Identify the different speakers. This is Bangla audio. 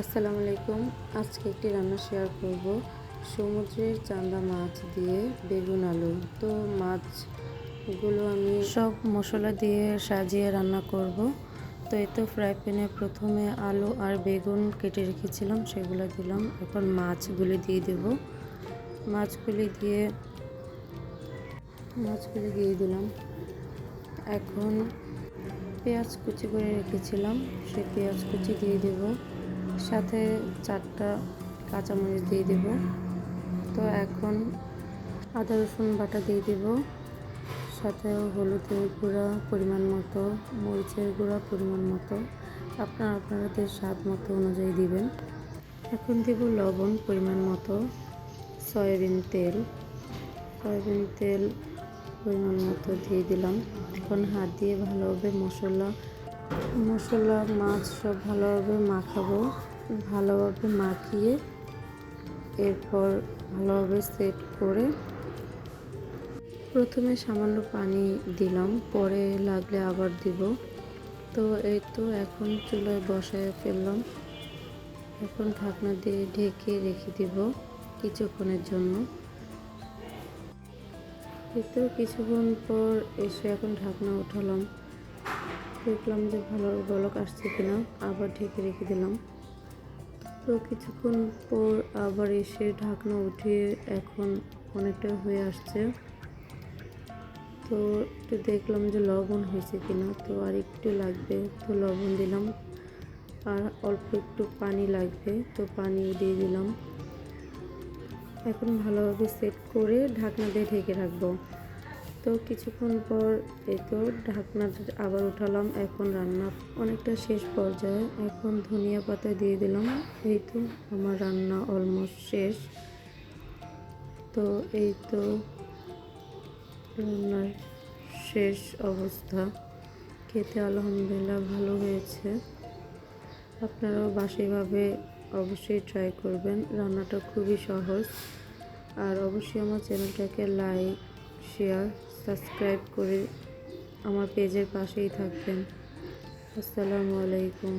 Speaker 1: আসসালামু আলাইকুম। আজকে একটি রান্না শেয়ার করব। সমুদ্রের চান্দা মাছ দিয়ে বেগুন আলু। তো মাছগুলো আমি সব মশলা দিয়ে সাজিয়ে রান্না করব। তো এই তো ফ্রাই প্যানে প্রথমে আলু আর বেগুন কেটে রেখেছিলাম, সেগুলো দিলাম। এখন মাছগুলি দিয়ে দেব। মাছগুলি দিয়ে মাছগুলি দিয়ে দিলাম। এখন পেঁয়াজ কুচি করে রেখেছিলাম, সেই পেঁয়াজ কুচি দিয়ে দেব। সাথে চারটা কাঁচামরিচ দিয়ে দেব। তো এখন আদা, রসুন বাটা দিয়ে দেব। সাথে হলুদের গুঁড়া পরিমাণ মতো, মরিচের গুঁড়া পরিমাণ মতো। আপনারা আপনাদের স্বাদ মতো অনুযায়ী দিবেন। এখন দেব লবণ পরিমাণ মতো, সয়াবিন তেল। সয়াবিন তেল পরিমাণ মতো দিয়ে দিলাম। এখন হাত দিয়ে ভালোভাবে মশলা মশলা, মাছ সব ভালোভাবে মাখাবো। ভালোভাবে মাখিয়ে এরপর ভালোভাবে সেট করে প্রথমে সামান্য পানি দিলাম, পরে লাগলে আবার দিব। তো এই তো এখন চুলায় বসায় ফেললাম। এখন ঢাকনা দিয়ে ঢেকে রেখে দিব কিছুক্ষণের জন্য। তো কিছুক্ষণ পর এসে এখন ঢাকনা উঠালাম। দেখলাম যে ভালো বলক আসছে কিনা, আবার ঢেকে রেখে দিলাম। তো কিছুক্ষণ পর আবার এসে ঢাকনা উঠিয়ে এখন অনেকটা হয়ে আসছে। তো একটু দেখলাম যে লবণ হয়েছে কিনা, তো আর একটু লাগবে, তো লবণ দিলাম। আর অল্প একটু পানি লাগবে, তো পানি দিয়ে দিলাম। এখন ভালোভাবে সেট করে ঢাকনা দিয়ে ঢেকে রাখব। তো কিছুক্ষণ পর তো ঢাকনাটা আবার উঠালাম, এখন রান্না অনেকটা শেষ পর্যায়ে। এখন ধনিয়া পাতা দিয়ে দিলাম, এই তো আমার রান্না অলমোস্ট শেষ। তো এই তো রান্নার শেষ অবস্থা। খেতে আলহামদুলিল্লাহ ভালো হয়েছে। আপনারাও বাসিভাবে অবশ্যই ট্রাই করবেন, রান্নাটা খুবই সহজ। আর অবশ্যই আমার চ্যানেলটাকে লাইক শেয়ার সাবস্ক্রাইব করে আমার পেজের পাশেই থাকবেন। আসসালামু আলাইকুম।